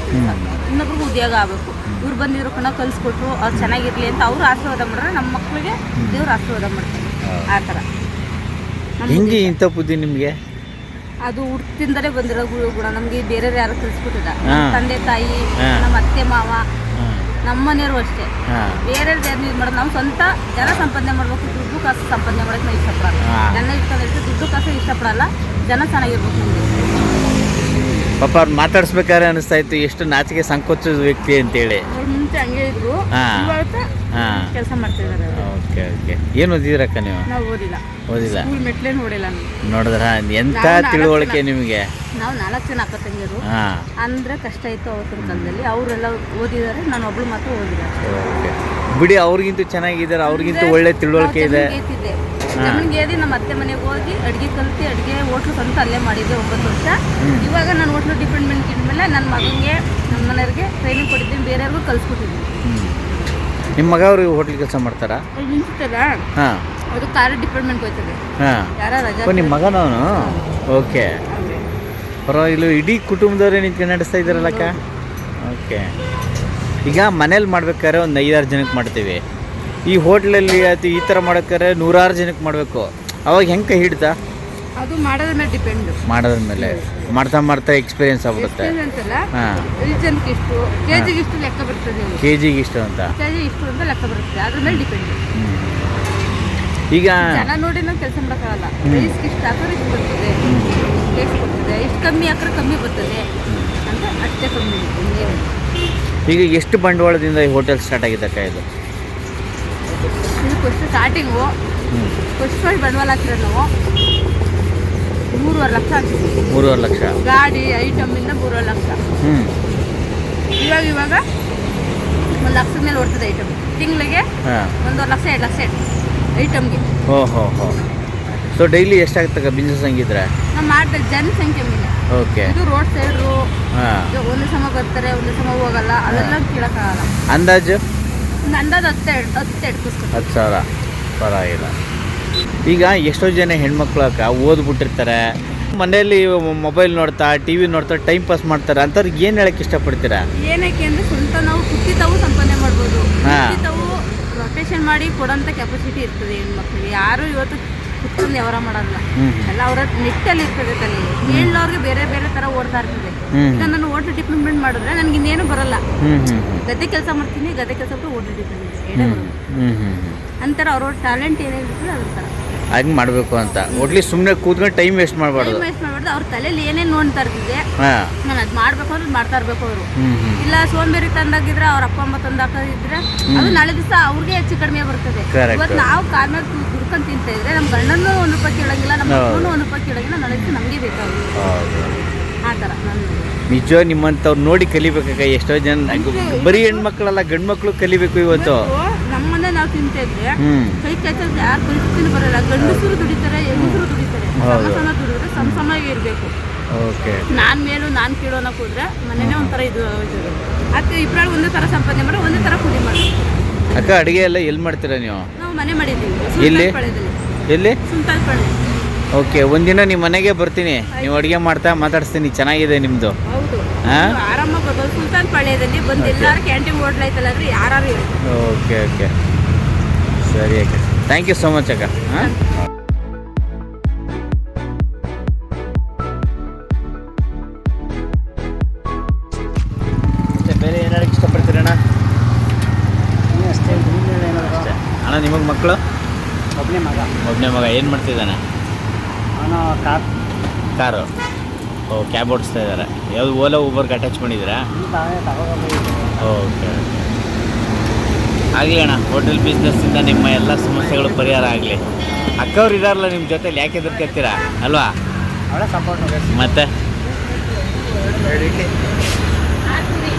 ಇನ್ನೊಬ್ರಿಗೆ ಉದ್ಯೋಗ ಆಗಬೇಕು. ಇವ್ರು ಬಂದಿದ್ರು ಕಣ ಕಲಿಸ್ಕೊಟ್ರು ಅವ್ರು ಚೆನ್ನಾಗಿರ್ಲಿ ಅಂತ ಅವ್ರು ಆಶೀರ್ವಾದ ಮಾಡ್ರೆ ನಮ್ಮ ಮಕ್ಕಳಿಗೆ ದೇವ್ರು ಆಶೀರ್ವಾದ ಮಾಡ್ತಾರೆ. ಆ ಥರ. ಹೆಂಗೆ ಇಂಥ ಬುದ್ಧಿ ನಿಮಗೆ? ಅದು ಹುಟ್ಟಿಂದಲೇ ಬಂದಿರೋ ಗುರು ಗುಣ ನಮಗೆ ಬೇರೆ ಯಾರು ಕಲಿಸ್ಕೊಟ್ಟಿಲ್ಲ ಹಾ. ತಂದೆ ತಾಯಿ. ನಮ್ಮ ಅತ್ತೆ ಮಾವ ನಮ್ಮ ಮನೆಯವರು ಅಷ್ಟೇ. ಬೇರೆ ಇದು ಮಾಡೋದು ನಾವು ಸ್ವಂತ ಜನ ಸಂಪಾದನೆ ಮಾಡಬೇಕು ದುಡ್ಡು ಕಾಸು ಸಂಪಾದನೆ ಮಾಡೋಕೆ ನಾವು ಇಷ್ಟಪಡಲ್ಲ. ಜನ ಇಷ್ಟ ದುಡ್ಡು ಕಾಸು ಇಷ್ಟಪಡಲ್ಲ ಜನ ಚೆನ್ನಾಗಿರ್ಬೇಕು ನಮಗೆ. ಪಾಪ ಅವ್ರು ಮಾತಾಡ್ಸ್ಬೇಕಾದ್ರೆ ಅನಿಸ್ತಾ ಇತ್ತು ಎಷ್ಟು ನಾಚಿಕೆ ಸಂಕೋಚದ ವ್ಯಕ್ತಿ ಅಂತೇಳಿ. ಹೇಳಿ ಮುಂಚೆ ಹಂಗೆ ಇದ್ರು. ಹಾ. ಇವಾಗ ಹಾಂ. ಕೆಲಸ ಮಾಡ್ತಿದ್ದಾರೆ ಓಕೆ ಓಕೆ. ಏನು ಓದಿದ್ರಕ್ಕ ನೀವು? ನಾವು ಓದಿಲ್ಲ. ಓದಿಲ್ಲ. ಸ್ಕೂಲ್ ಮೆಟ್ಲೇ ನೋಡಿಲ್ಲ ನಾವು ನೋಡಿದ್ರ ಎಂಥ ತಿಳುವಳಿಕೆ. ನಿಮಗೆ? ನಾವು ನಾಲ್ಕು ಜನ ಅಕ್ಕ ತಂಗಿಯರು. ಹಾಂ. ಅಂದ್ರೆ ಕಷ್ಟ ಇತ್ತು ಅವತ್ತಿನ ಕಾಲದಲ್ಲಿ. ಅವರೆಲ್ಲ ಓದಿದ್ದಾರೆ ನಾನು ಒಬ್ಳು ಮಾತ್ರ ಓದಿಲ್ಲ. ಓಕೆ. ಬಿಡಿ ಅವ್ರಿಗಿಂತ ಚೆನ್ನಾಗಿದ್ದಾರೆ ಅವ್ರಿಗಿಂತ ಒಳ್ಳೆ ತಿಳುವಳಿಕೆ ಇದೆ. ಜಮೀನ್ಗೆ ಏದಿ ನಮ್ಮ ಅತ್ತೆ ಮನೆಗೆ ಹೋಗಿ ಅಡುಗೆ ಕಲಿತು ಅಡುಗೆ ಹೋಟ್ಲು ಸ್ವಂತ ಅಲ್ಲೇ ಮಾಡಿದ್ದೆ ಒಂಬತ್ತು ವರ್ಷ. ಇವಾಗ ನಾನು ಹೋಟ್ಲು ಡಿಪೆಂಡ್ಮೆಂಟ್ ಇದ್ಮೇಲೆ ನನ್ನ ಮಗನಿಗೆ ನಮ್ಮ ಮನೆಯವ್ರಿಗೆ ಟ್ರೈನಿಂಗ್ ಕೊಟ್ಟಿದ್ದೀನಿ ಬೇರೆಯವ್ರಿಗೂ ಕಲಿಸ್ಕೊಟ್ಟಿದ್ದೀನಿ. ನಿಮ್ಮ ಮಗ ಅವರು ಹೋಟ್ಲ್ ಕೆಲಸ ಮಾಡ್ತಾರಾ? ಹಾಂ. ಅದು ಕಾರ್ ಡಿಪಾರ್ಟ್ಮೆಂಟ್ ಹೋಯ್ತದೆ. ಹಾಂ. ಯಾರ ರಜಾ ನಿಮ್ಮ ಮಗನವನು ಓಕೆ. ಪರವಾಗಿಲ್ಲ ಇಡೀ ಕುಟುಂಬದವರೇ ನಿಂತ್ಕೊಂಡು ನಡೆಸ್ತಾ ಇದ್ದಾರಲ್ಲಕ್ಕ? ಓಕೆ. ಈಗ ಮನೇಲಿ ಮಾಡ್ಬೇಕಾದ್ರೆ ಒಂದು ಐದಾರು ಜನಕ್ಕೆ ಮಾಡ್ತೀವಿ. ಈ ಹೋಟ್ಲಲ್ಲಿ ಅದು ಈ ಥರ ಮಾಡೋಕ್ಕಾರೆ ನೂರಾರು ಜನಕ್ಕೆ ಮಾಡಬೇಕು. ಅವಾಗ ಹೆಂಗೆ ಹಿಡ್ತಾ? ಅದು ಮಾಡೋದ್ರ ಮೇಲೆ ಡಿಪೆಂಡ್ ಮಾಡೋದ್ರ ಮೇಲೆ. ಮಾಡ್ತಾ ಮಾಡ್ತಾ ಎಕ್ಸ್ಪೀರಿಯನ್ಸ್ ಆಗ್ಬಿಡುತ್ತೆ. ಅಂತಲ್ಲ ಹಾಂ. ರೀಜನ್ಗೆ ಇಷ್ಟು. ಕೆ ಜಿಗೆ ಇಷ್ಟು ಲೆಕ್ಕ ಬರ್ತದೆ ಕೆ ಜಿಗೆ ಇಷ್ಟು ಅಂತ. ಕೆ ಜಿ ಇಷ್ಟು ಅಂತ ಲೆಕ್ಕ ಬರುತ್ತೆ. ಅದ್ರ ಮೇಲೆ ಡಿಪೆಂಡ್ ಈಗ ಜನ ನೋಡಿ ನಾವು ಕೆಲಸ ಮಾಡೋಕ್ಕಾಗಲ್ಲ. ರೈಸ್ಗೆ ಇಷ್ಟು ಹಾಕಿದ್ರೆ ಇಷ್ಟು ಬರ್ತದೆ. ಟೇಸ್ಟ್ ಬರ್ತದೆ. ಇಷ್ಟು ಕಮ್ಮಿ ಹಾಕಿದ್ರೆ ಕಮ್ಮಿ ಬರ್ತದೆ ಅಂತ ಅಷ್ಟೇ ಕಮ್ಮಿ. ಈಗ ಎಷ್ಟು ಬಂಡವಾಳದಿಂದ ಈ ಹೋಟೆಲ್ ಸ್ಟಾರ್ಟ್ ಆಗಿದ್ದಕ್ಕ ಇದು? ಇದು ಫಸ್ಟ್ ಸ್ಟಾರ್ಟಿಂಗು ಫಸ್ಟ್ ಫಸ್ಟ್ ಬಂಡವಾಳ ಹಾಕಿರೋ ನಾವು ಮೂರುವರೆ ಲಕ್ಷ ಹಾಕ್ತೀವಿ ಮೂರುವರೆ ಲಕ್ಷ. ಗಾಡಿ ಐಟಮಿಂದ ಮೂರುವರೆ ಲಕ್ಷ. ಹ್ಞೂ ಇವಾಗ ಇವಾಗ ಒಂದು ಲಕ್ಷದ ಮೇಲೆ ಓಡ್ತದೆ ಐಟಮ್ ತಿಂಗಳಿಗೆ ಒಂದೂವರೆ ಲಕ್ಷ ಎರಡು ಲಕ್ಷ ಐಟಮ್ಗೆ ಓಹೋ ಹೋ ಸೊ ಡೈಲಿ ಎಷ್ಟಾಗ್ತಕ್ಕ ಬಿಸ್ನೆಸ್ ಹಂಗಿದ್ರೆ ನಾವು ಮಾಡ್ತೇವೆ ಜನಸಂಖ್ಯೆ ಮೇಲೆ. ಓಕೆ ಇದು ರೋಡ್ ಸೈಡ್ರು ಹಾಂ. ಒಂದು ಸಮ ಬರ್ತಾರೆ ಒಂದು ಸಮ ಹೋಗಲ್ಲ. ಅದೆಲ್ಲ ಕೇಳೋಕ್ಕಾಗಲ್ಲ. ಅಂದಾಜು? ಅಂದಾಜು ಹತ್ತು ಸಾವಿರ. ಪರವಾಗಿಲ್ಲ. ಈಗ ಎಷ್ಟೋ ಜನ ಹೆಣ್ಮಕ್ಳು ಅಕ್ಕ ಓದ್ಬಿಟ್ಟಿರ್ತಾರೆ. ಮನೆಯಲ್ಲಿ ಮೊಬೈಲ್ ನೋಡ್ತಾ ಟಿ ವಿ ನೋಡ್ತಾ ಟೈಮ್ ಪಾಸ್ ಮಾಡ್ತಾರೆ. ಅಂಥವ್ರಿಗೆ ಏನು ಹೇಳಕ್ಕೆ ಇಷ್ಟಪಡ್ತೀರಾ? ಏನಕ್ಕೆ ಅಂದರೆ ಸ್ವಂತ ನಾವು ಕುತ್ತಿತಾವು ಸಂಪಾದನೆ ಮಾಡ್ಬೋದು. ಕುತ್ತಿತಾವು ರೊಟೇಷನ್ ಮಾಡಿ ಕೊಡೋಂಥ ಕೆಪಾಸಿಟಿ ಇರ್ತದೆ ಹೆಣ್ಮಕ್ಳಿಗೆ. ಯಾರು ಇವತ್ತು ಕುತ್ಕೊಂಡು ವ್ಯವಹಾರ ಮಾಡಲ್ಲ. ಎಲ್ಲ ಅವರ ನೆಟ್ಟಲ್ಲಿ ಇರ್ತದೆ ತಲೆ. ಹೇಳೋರ್ಗೆ ಬೇರೆ ಬೇರೆ ತರ ಓಡ್ತಾ ಇರ್ತದೆ. ಈಗ ನಾನು ಓಟ್ರ್ ಡಿಪಾರ್ಟ್ಮೆಂಟ್ ಮಾಡಿದ್ರೆ ನನಗೆ ಇನ್ನೇನು ಬರಲ್ಲ. ಗದ್ದೆ ಕೆಲಸ ಮಾಡ್ತೀನಿ ಗದ್ದೆ ಕೆಲಸ ಬಿಟ್ಟು ಓಟು ಡಿಪಾರ್ಟ್ಮೆಂಟ್ ಅಂತಾರ ಅವ್ರವ್ರ ಟ್ಯಾಲೆಂಟ್ ಏನೇನಿರ್ತದೆ ಅದ್ರ ಥರ ಹಂಗೆ ಮಾಡಬೇಕು ಅಂತ. ಒಟ್ಲಿ ಸುಮ್ಮನೆ ಕೂತ್ಕೊಂಡು ಟೈಮ್ ವೇಸ್ಟ್ ಮಾಡಬಾರ್ದು. ವೇಸ್ಟ್ ಮಾಡಬಾರ್ದು. ಅವ್ರ ತಲೆಯಲ್ಲಿ ಏನೇನು ನೋಡ್ತಾ ಇರ್ತಿದೆ ಹಾಂ. ನಾನು ಅದು ಮಾಡಬೇಕು ಅಂದ್ರೆ ಮಾಡ್ತಾ ಇರಬೇಕು ಅವರು. ಹ್ಞೂ ಹ್ಞೂ ಇಲ್ಲ ಸೋಂಬೇರಿ ತಂದಾಗಿದ್ರೆ ಅವ್ರ ಅಪ್ಪ ಅಮ್ಮ ತಂದಾಕಿದ್ರೆ ಅದು ನಾಳೆ ದಿವಸ ಅವ್ರಿಗೆ ಹೆಚ್ಚು ಕಡಿಮೆ ಬರ್ತದೆ. Correct. ಇವತ್ತು ನಾವು ಕಾರ್ಮೇಲೆ ದುಡ್ಕೊಂಡು ತಿಂತ ಇದ್ರೆ ನಮ್ಮ ಗಂಡನೂ ಒಂದು ರೂಪಾಯಿ ಕೇಳಂಗಿಲ್ಲ ನಮ್ಮ ಹೌದು. ಮಕ್ಕಳನ್ನೂ ಒಂದು ರೂಪಾಯಿ ಕೇಳಂಗಿಲ್ಲ ನಾಳೆ ದಿವಸ ನಮಗೆ ಬೇಕಾಗುತ್ತೆ. ಆ ಥರ ನಾನು ನಿಜ ನಿಮ್ಮಂಥವ್ರು ನೋಡಿ ಕಲಿಬೇಕಾಗ ಎಷ್ಟೋ ಜನ ಬರೀ ಹೆಣ್ಮಕ್ಳಲ್ಲ ಗಂಡ್ ಮಕ್ಕಳು ಕಲಿಬೇಕು ಇವತ್ತು. ನಮ್ಮನ್ನೇ ನಾವು ತಿಂತ ಇದ್ರೆ ಕೈ ಕೆಚ್ಚ ಯಾರು ಪರಿಸ್ಥಿತಿನೂ ಬರಲ್ಲ ಗಂಡಸರು ದುಡಿತಾರೆ ಹೆಂಗಸರು ದುಡಿತಾರೆ. ಸಮ. ಸಮ ದುಡಿದ್ರೆ ಸಮ ಸಮಾಗಿ ಇರಬೇಕು. ನಾನು ಮೇಲು ನಾನು ಕೀಳು ಅನ್ನೋಕೆ ಹೋದ್ರೆ ಮನೇನೇ ಒಂಥರ ಇದು ಇದು. ಅದಕ್ಕೆ ಇಬ್ಬರಲ್ಲಿ ಒಂದೇ ಥರ ಸಂಪಾದನೆ ಮಾಡಿ ಒಂದೇ ತರ ಕುಡಿ ಮಾಡಿ ಅಕ್ಕ ಅಡಿಗೆ ಎಲ್ಲ ಎಲ್ಲಿ ಮಾಡ್ತೀರಾ ನೀವು? ನಾವು ಮನೆ ಮಾಡಿದ್ದೀವಿ. ಎಲ್ಲಿ? ಎಲ್ಲಿ? ಸುಲ್ತಾನ್ಪಾಳ್ಯ ಓಕೆ ಒಂದಿನ ನಿಮ್ಮ ಮನೆಗೆ ಬರ್ತೀನಿ. ನೀವು ಅಡುಗೆ ಮಾಡ್ತಾ ಮಾತಾಡಿಸ್ತೀನಿ ಚೆನ್ನಾಗಿದೆ ನಿಮ್ಮದು ಹಾ? ಆರಾಮಾಗಿ ಬರ್ಬೋದು. ಸುಲ್ತಾನ್ಪಾಳ್ಯದಲ್ಲಿ ಬಂದು ಎಲ್ಲರೂ ಕ್ಯಾಂಟೀನ್ ಹೋಟ್ಲ್ ಐತಲ್ಲ ಅಂದ್ರೆ ಯಾರು ಓಕೆ ಓಕೆ. ಸರಿ ಅಕ್ಕ. ಥ್ಯಾಂಕ್ ಯು ಸೋ ಮಚ್ ಅಕ್ಕ. ಹಾಂ? ಬೇರೆ ಏನು ಹೇಳಕ್ಕೆ ಇಷ್ಟಪಡ್ತೀರಣ್ಣ ಅಷ್ಟೇ ಅಷ್ಟೇ. ಅಣ್ಣ ನಿಮಗೆ ಮಕ್ಕಳು ಒಬ್ಬನೇ ಮಗ. ಒಬ್ಬನೇ ಮಗ. ಏನು ಮಾಡ್ತಿದ್ದಾನೆ? ಅವನು ಕಾರ್. ಕಾರು? ಓ ಕ್ಯಾಬ್ ಓಡಿಸ್ತಾ ಇದ್ದಾರೆ. ಯಾವುದು ಓಲಾ ಊಬರ್ಗೆ ಅಟ್ಯಾಚ್ ಮಾಡಿದಿರಾ ಓಕೆ ಓಕೆ ಆಗಲಿ ಅಣ್ಣ ಹೋಟೆಲ್ ಬಿಸ್ನೆಸ್ಸಿಂದ ನಿಮ್ಮ ಎಲ್ಲ ಸಮಸ್ಯೆಗಳು ಪರಿಹಾರ ಆಗಲಿ. ಅಕ್ಕವ್ರು ಇದಾರಲ್ಲ ನಿಮ್ಮ ಜೊತೇಲಿ ಯಾಕೆ ಎದುರ್ಕೊತೀರಾ ಅಲ್ವಾ? ಅವಳ ಸಪೋರ್ಟ್ ಮತ್ತೆ?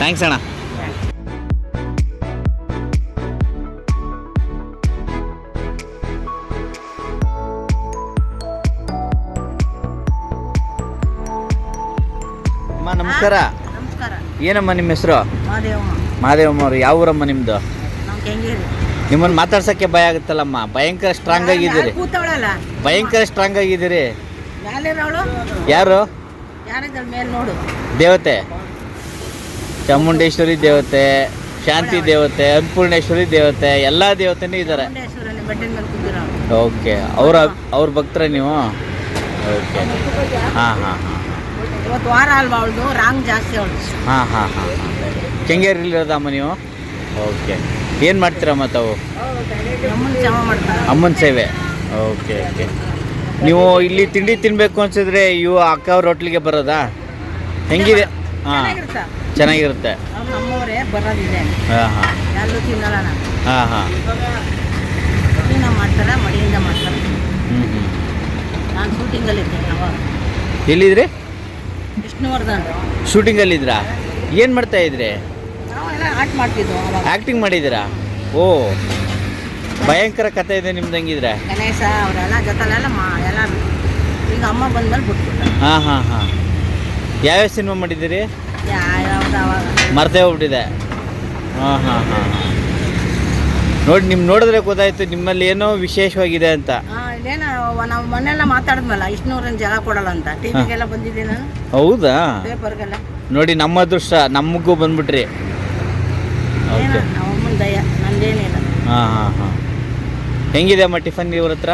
ಥ್ಯಾಂಕ್ಸ್ ಅಣ್ಣ. ಅಮ್ಮ ನಮಸ್ಕಾರ. ನಮಸ್ಕಾರ. ಏನಮ್ಮ ನಿಮ್ಮ ಹೆಸರು? ಮಾದೇವಮ್ಮ. ಮಹಾದೇವಮ್ಮ ಅವರು ಯಾವ ಊರಮ್ಮ ನಿಮ್ಮದು ನಿಮ್ಮನ್ನು ಮಾತಾಡ್ಸೋಕ್ಕೆ ಭಯ ಆಗುತ್ತಲ್ಲಮ್ಮ? ಭಯಂಕರ ಸ್ಟ್ರಾಂಗ್ ಆಗಿದ್ದೀರಿ. ಭಯಂಕರ ಸ್ಟ್ರಾಂಗ್ ಆಗಿದ್ದೀರಿ. ಯಾರು? ದೇವತೆ. ಚಾಮುಂಡೇಶ್ವರಿ ದೇವತೆ ಶಾಂತಿ ದೇವತೆ ಅನ್ನಪೂರ್ಣೇಶ್ವರಿ ದೇವತೆ ಎಲ್ಲ ದೇವತೆನೂ ಇದ್ದಾರೆ. ಓಕೆ. ಅವ್ರ ಅವ್ರ ಭಕ್ತರ ನೀವು? ಓಕೆ. ಹಾಂ ಹಾಂ ಹಾಂ ಇವತ್ತು ವಾರ ಅಲ್ವಾ ಅವಳದು? ರಾಂಗ್ ಜಾಸ್ತಿ ಅವಳು. ಹಾಂ ಹಾಂ ಹಾಂ ಕೆಂಗೇರಿಲಿರೋದಮ್ಮ ನೀವು? ಓಕೆ. ಏನು ಮಾಡ್ತೀರಮ್ಮ ತಾವು ಅಮ್ಮನ ಸೇವೆ. Okay okay. ನೀವು ಇಲ್ಲಿ ತಿಂಡಿ ತಿನ್ನಬೇಕು ಅನ್ಸಿದ್ರೆ ಇವು ಅಕ್ಕ ಅವ್ರ ಹೋಟ್ಲಿಗೆ ಬರೋದಾ? ಹೆಂಗಿದೆ? ಹಾಂ. ಚೆನ್ನಾಗಿರುತ್ತಾ. ಹಾಂ ಹಾಂ. ಹಾಂ ಹಾಂ. ಹ್ಞೂ ಹ್ಞೂ ಎಲ್ಲಿದ್ರಿ? ಶೂಟಿಂಗಲ್ಲಿದ್ರಾ ಏನು ಮಾಡ್ತಾ ಇದ್ರಿ? ಮಾಡಿದಿರಾ ಮಾಡ್ತಿದ್ವು ಅವಾಗ. ಆ್ಯಕ್ಟಿಂಗ್ ಮಾಡಿದ್ದೀರಾ? ಓ ಭಯಂಕರ ಕಥೆ ಇದೆ ನಿಮ್ದು ಹಂಗಿದ್ರೆ. ಗಣೇಶ ಅವರೆಲ್ಲ ಜೊತೆಲೆಲ್ಲ ಮಾ ಎಲ್ಲ ಈಗ ಅಮ್ಮ ಬಂದ್ಮೇಲೆ ಬಿಟ್ಟು ಹಾಂ ಹಾಂ ಹಾಂ. ಯಾವ್ಯಾವ ಸಿನಿಮಾ ಮಾಡಿದ್ದೀರಿ? ಯಾವ್ದು ಅವಾಗ. ಮರ್ತೇ ಹೋಗ್ಬಿಟ್ಟಿದೆ. ಹಾಂ ಹಾಂ ಹಾಂ ನೋಡಿ ನಿಮ್ಮ ನೋಡಿದ್ರೆ ಗೊತ್ತಾಯ್ತು ನಿಮ್ಮಲ್ಲಿ ಏನೋ ವಿಶೇಷವಾಗಿದೆ ಅಂತ. ಆ, ಇದೇನ ನಾವು ಮೊನ್ನೆಲ್ಲ ಮಾತಾಡಿದ್ಮಲ್ಲ ವಿಷ್ಣುವರ್ಧನ್ ಜಾಗ ಕೊಡಲ್ಲ ಅಂತ. ಟಿವಿಗೆಲ್ಲ ಬಂದಿದ್ದೀನಿ? ನಾನು ಹೌದಾ ಪೇಪರ್ಗೆಲ್ಲ ನೋಡಿ ನಮ್ಮ ಅದೃಷ್ಟ ನಮಗೂ ಬಂದ್ಬಿಟ್ರಿ. ಅಮ್ಮನ ದಯ ನಂದೇನಿಲ್ಲ. ಹಾಂ ಹಾಂ ಹಾಂ. ಹೆಂಗಿದೆ ಅಮ್ಮ ಟಿಫನ್ ಇವ್ರ ಹತ್ರ?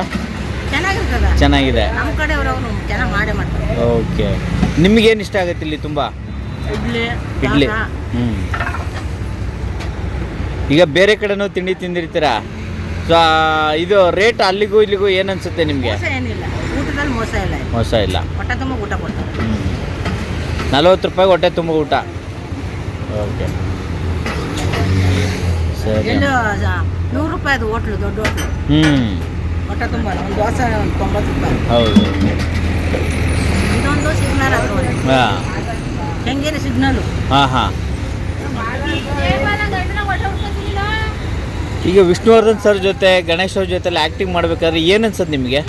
ಚೆನ್ನಾಗಿರ್ತದ. ಚೆನ್ನಾಗಿದೆ. ನಮ್ಮ ಕಡೆಯವರು ಅವರು ಚೆನ್ನಾಗಿ ಮಾಡೇ ಮಾಡ್ತಾರೆ. ಓಕೆ. ನಿಮ್ಗೇನು ಇಷ್ಟ ಆಗುತ್ತೆ ಇಲ್ಲಿ ತುಂಬ? ಇಡ್ಲಿ ಹ್ಞೂ ಈಗ ಬೇರೆ ಕಡೆನೂ ತಿಂಡಿ ತಿಂದಿರ್ತೀರಾ? ಸೊ ಇದು ರೇಟ್ ಅಲ್ಲಿಗೂ ಇಲ್ಲಿಗೂ ಏನು ಅನ್ಸುತ್ತೆ ನಿಮಗೆ? ಮೋಸ ಏನಿಲ್ಲ. ಊಟದಲ್ಲಿ ಮೋಸ ಇಲ್ಲ. ಮೋಸ ಇಲ್ಲ. ಹೊಟ್ಟೆ ತುಂಬ ಊಟ ಕೊಡ್ತಾರೆ. ಹ್ಞೂ ನಲ್ವತ್ತು ರೂಪಾಯಿ ಹೊಟ್ಟೆ ತುಂಬ ಊಟ. ಓಕೆ. ಸರಿ. ಎಲ್ಲೂ ಸ- ನೂರು ರೂಪಾಯಿ ಅದು ಹೋಟ್ಲು ದೊಡ್ಡ ಹೋಟ್ಲು. ಹೊಟ್ಟೆ ತುಂಬ ಒಂದು ದೋಸೆ ಒಂದು ತೊಂಬತ್ತು ರೂಪಾಯಿ. ಹೌದು. ಇದೊಂದು ಸಿಗ್ನಲ್ ಅದು ಹಾಂ. ಕೆಂಗೇರಿ ಸಿಗ್ನಲ್ಲು ಹಾಂ ಹಾಂ. ಈಗ ವಿಷ್ಣುವರ್ಧನ್ ಸರ್ ಜೊತೆ ಗಣೇಶ್ ಅವ್ರ ಜೊತೆ ಆಕ್ಟಿಂಗ್ ಮಾಡ್ಬೇಕಾದ್ರೆ ಏನ್ ಅನ್ಸುತ್ತೆ ನಿಮಗೆ?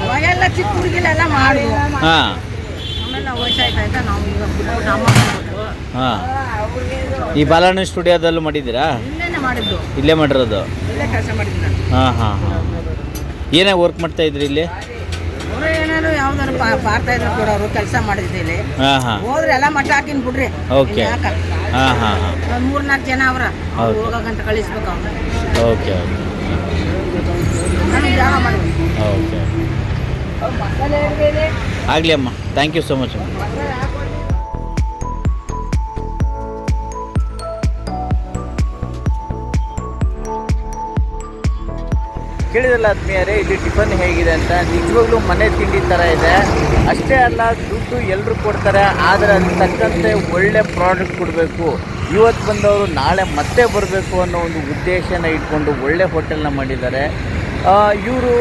ಅವಾಗೆಲ್ಲ ಚಿಕ್ಕ ಹುಡುಗಿಲೆಲ್ಲ ಮಾಡಿದ್ವು ಹಾ. ಆಮೇಲೆ ವಯಸ್ಸಾಯ್ತಾಯ್ತಾ ನಾವು ಈಗ ಬಿಟ್ಬಿಟ್ಟು ಅಮ್ಮ ಬಂದ್ಬಿಟ್ರು ಹಾಂ. ಈ ಬಾಲಣ್ಣ ಸ್ಟುಡಿಯೋದಲ್ಲೂ ಮಾಡಿದ್ದೀರಾ? ಮಾಡಿದ್ದು. ಇಲ್ಲೇ ಮಾಡಿರೋದು? ಕೆಲಸ ಹಾಂ ಹಾಂ ಹಾಂ. ಏನೇ ವರ್ಕ್ ಮಾಡ್ತಾ ಇದ್ರಿ ಇಲ್ಲಿ? ಏನಾದ್ರು ಯಾವ್ದಾದ್ರು ಪಾರ್ತಾ ಇದ್ರು ಕೊಡೋರು ಕೆಲಸ ಮಾಡಿದ್ದೆ ಇಲ್ಲಿ ಹಾಂ ಹಾಂ. ಹೋದ್ರೆ ಎಲ್ಲ ಮಟ್ಟ ಹಾಕಿನ್ ಬಿಡ್ರಿ. ಓಕೆ ಹಾಂ ಹಾಂ ಹಾಂ. ಒಂದು ಮೂರು ನಾಲ್ಕು ಜನ ಅವ್ರ. ಹೋಗಕ್ಕಂತ ಕಳಿಸ್ಬೇಕು ಅವ್ರು ಓಕೆ ಓಕೆ ಆಗಲಿ ಅಮ್ಮ. ಥ್ಯಾಂಕ್ ಯು ಸೊ ಮಚ್ ಅಮ್ಮ. ಕೇಳಿದಲ್ಲ ಆತ್ಮೀಯರೇ, ಇಲ್ಲಿ ಟಿಫನ್ ಹೇಗಿದೆ ಅಂತ. ನಿಜವಾಗ್ಲೂ ಮನೆ ತಿಂಡಿ ಥರ ಇದೆ. ಅಷ್ಟೇ ಅಲ್ಲ, ದುಡ್ಡು ಎಲ್ಲರೂ ಕೊಡ್ತಾರೆ. ಆದರೆ ಅದಕ್ಕೆ ತಕ್ಕಂತೆ ಒಳ್ಳೆ ಪ್ರಾಡಕ್ಟ್ ಕೊಡಬೇಕು. ಇವತ್ತು ಬಂದವರು ನಾಳೆ ಮತ್ತೆ ಬರಬೇಕು ಅನ್ನೋ ಒಂದು ಉದ್ದೇಶನ ಇಟ್ಕೊಂಡು ಒಳ್ಳೆ ಹೋಟೆಲ್ನ ಮಾಡಿದ್ದಾರೆ. ಇವರು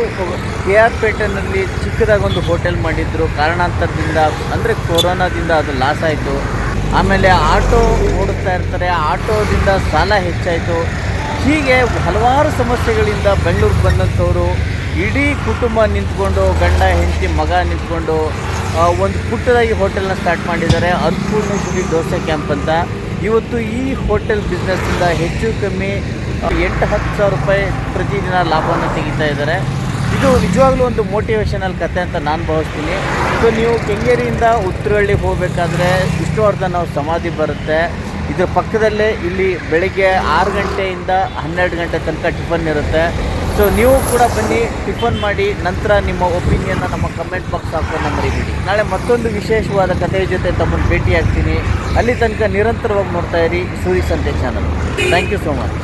ಕೆ ಆರ್ ಪೇಟೆನಲ್ಲಿ ಚಿಕ್ಕದಾಗಿ ಒಂದು ಹೋಟೆಲ್ ಮಾಡಿದ್ರು. ಕಾರಣಾಂತರದಿಂದ, ಅಂದರೆ ಕೊರೋನಾದಿಂದ ಅದು ಲಾಸ್ ಆಯಿತು. ಆಮೇಲೆ ಆಟೋ ಓಡಿಸ್ತಾ ಇರ್ತಾರೆ. ಆಟೋದಿಂದ ಸಾಲ ಹೆಚ್ಚಾಯಿತು. ಹೀಗೆ ಹಲವಾರು ಸಮಸ್ಯೆಗಳಿಂದ ಬೆಂಗಳೂರಿಗೆ ಬಂದಂಥವರು, ಇಡೀ ಕುಟುಂಬ ನಿಂತ್ಕೊಂಡು, ಗಂಡ, ಹೆಂಡತಿ, ಮಗ ನಿಂತ್ಕೊಂಡು ಒಂದು ಪುಟ್ಟದಾಗಿ ಹೋಟೆಲ್ನ ಸ್ಟಾರ್ಟ್ ಮಾಡಿದ್ದಾರೆ. ಅನ್ನಪೂರ್ಣೇಶ್ವರಿ ದೋಸೆ ಕ್ಯಾಂಪ್ ಅಂತ. ಇವತ್ತು ಈ ಹೋಟೆಲ್ ಬಿಸ್ನೆಸ್ಸಿಂದ ಹೆಚ್ಚು ಕಮ್ಮಿ ಎಂಟು ಹತ್ತು ಸಾವಿರ ರೂಪಾಯಿ ಪ್ರತಿದಿನ ಲಾಭವನ್ನು ತೆಗಿತಾ ಇದ್ದಾರೆ. ಇದು ನಿಜವಾಗ್ಲೂ ಒಂದು ಮೋಟಿವೇಶನಲ್ ಕತೆ ಅಂತ ನಾನು ಭಾವಿಸ್ತೀನಿ. ಸೊ ನೀವು ಕೆಂಗೇರಿಯಿಂದ ಉತ್ತರಹಳ್ಳಿಗೆ ಹೋಗಬೇಕಾದ್ರೆ ವಿಷ್ಣುವರ್ಧನ್ ಅವ್ರ ಸಮಾಧಿ ಬರುತ್ತೆ. ಇದ್ರ ಪಕ್ಕದಲ್ಲೇ ಇಲ್ಲಿ ಬೆಳಿಗ್ಗೆ ಆರು ಗಂಟೆಯಿಂದ ಹನ್ನೆರಡು ಗಂಟೆ ತನಕ ಟಿಫನ್ ಇರುತ್ತೆ. ಸೊ ನೀವು ಕೂಡ ಬನ್ನಿ, ಟಿಫನ್ ಮಾಡಿ, ನಂತರ ನಿಮ್ಮ ಒಪಿನಿಯನ್ನ ನಮ್ಮ ಕಮೆಂಟ್ ಬಾಕ್ಸ್ ಹಾಕೋಣ ಮರಿಬೇಡಿ. ನಾಳೆ ಮತ್ತೊಂದು ವಿಶೇಷವಾದ ಕಥೆಯ ಜೊತೆ ತಮ್ಮನ್ನು ಭೇಟಿ ಆಗ್ತೀನಿ ಅಲ್ಲಿ ತನಕ ನಿರಂತರವಾಗಿ ನೋಡ್ತಾ ಇರಿ, Suri Sante channel thank you so much